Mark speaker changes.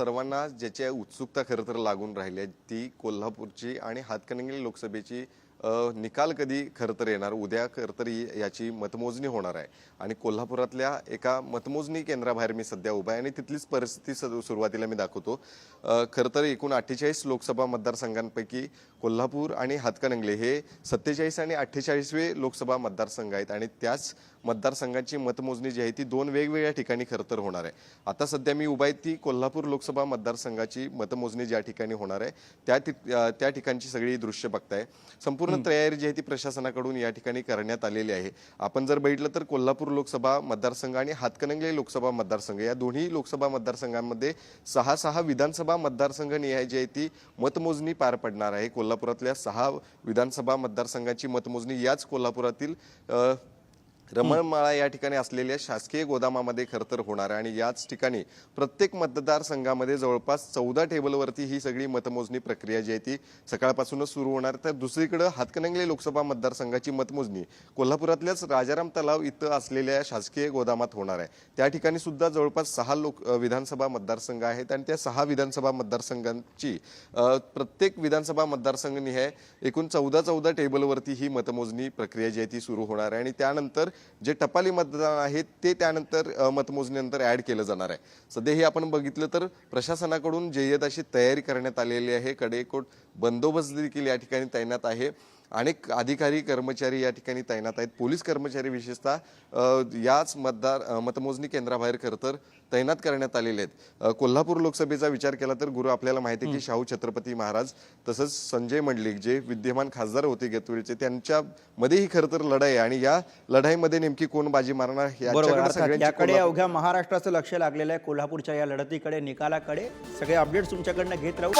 Speaker 1: सर्वांना ज्याची उत्सुकता खरं तर लागून राहिली आहे ती कोल्हापूरची आणि हातकणंगले लोकसभेची निकाल कधी खरं तर येणार उद्या खरं तर याची मतमोजणी होणार आहे. आणि कोल्हापुरातल्या एका मतमोजणी केंद्राबाहेर मी सध्या उभा आहे आणि तिथलीच परिस्थिती सुरुवातीला मी दाखवतो. खरं तर एकूण अठ्ठेचाळीस लोकसभा मतदारसंघांपैकी कोल्हापूर आणि हातकणंगले हे सत्तेचाळीस आणि अठ्ठेचाळीसवे लोकसभा मतदारसंघ आहेत आणि त्याच मतदारसंघांची मतमोजणी जी आहे ती दोन वेगवेगळ्या ठिकाणी खरं तर होणार आहे. आता सध्या मी उभा आहे ती कोल्हापूर लोकसभा मतदारसंघाची मतमोजणी ज्या ठिकाणी होणार आहे त्या त्या ठिकाणची सगळी दृश्य बघताय. संपूर्ण तयारी जी आहे ती प्रशासनाकडून या ठिकाणी करण्यात आलेली आहे. आपण जर बघितलं तर कोल्हापूर लोकसभा मतदारसंघ आणि हातकणंगले लोकसभा मतदारसंघ या दोन्ही लोकसभा मतदारसंघांमध्ये सहा सहा विधानसभा मतदारसंघ निहाय जी आहे ती मतमोजणी पार पडणार आहे. कोल्हापुरातल्या सहा विधानसभा मतदारसंघाची मतमोजणी याच कोल्हापुरातील रमणमाळा या ठिकाणी असलेल्या शासकीय गोदामामध्ये खरं तर होणार आहे. आणि याच ठिकाणी प्रत्येक मतदारसंघामध्ये जवळपास चौदा टेबलवरती ही सगळी मतमोजणी प्रक्रिया जी आहे ती सकाळपासूनच सुरू होणार तर दुसरीकडे हातकणंगले लोकसभा मतदारसंघाची मतमोजणी कोल्हापुरातल्याच राजाराम तलाव इथं असलेल्या शासकीय गोदामात होणार आहे. त्या ठिकाणी सुद्धा जवळपास सहा लोक विधानसभा मतदारसंघ आहेत. आणि त्या सहा विधानसभा मतदारसंघांची प्रत्येक विधानसभा मतदारसंघ आहे एकूण चौदा चौदा टेबलवरती ही मतमोजणी प्रक्रिया जी आहे ती सुरू होणार आहे. आणि त्यानंतर जे टपाली मतदान आहे ते त्यानंतर मतमोजणीनंतर ॲड केलं जाणार आहे. सध्या हे आपण बघितलं तर प्रशासनाकडून जय्यत अशी तयारी करण्यात आलेली आहे. कडेकोट बंदोबस्त देखील या ठिकाणी तैनात आहे. अनेक अधिकारी कर्मचारी या ठिकाणी तैनात आहेत. पोलीस कर्मचारी विशेषतः याच मतदार मतमोजणी केंद्राबाहेर खरं तर तैनात करण्यात आलेले आहेत. कोल्हापूर लोकसभेचा विचार केला तर गुरु आपल्याला माहिती आहे की शाहू छत्रपती महाराज तसंच संजय मंडलिक जे विद्यमान खासदार होते गेतवेळचे त्यांच्या मध्येही खरं तर लढाई आहे. आणि या लढाईमध्ये नेमकी कोण बाजी मारणार
Speaker 2: याकडे अवघ्या महाराष्ट्राचं लक्ष लागलेलं आहे. कोल्हापूरच्या या लढतीकडे निकालाकडे सगळे अपडेट्स तुमच्याकडनं घेत राहू.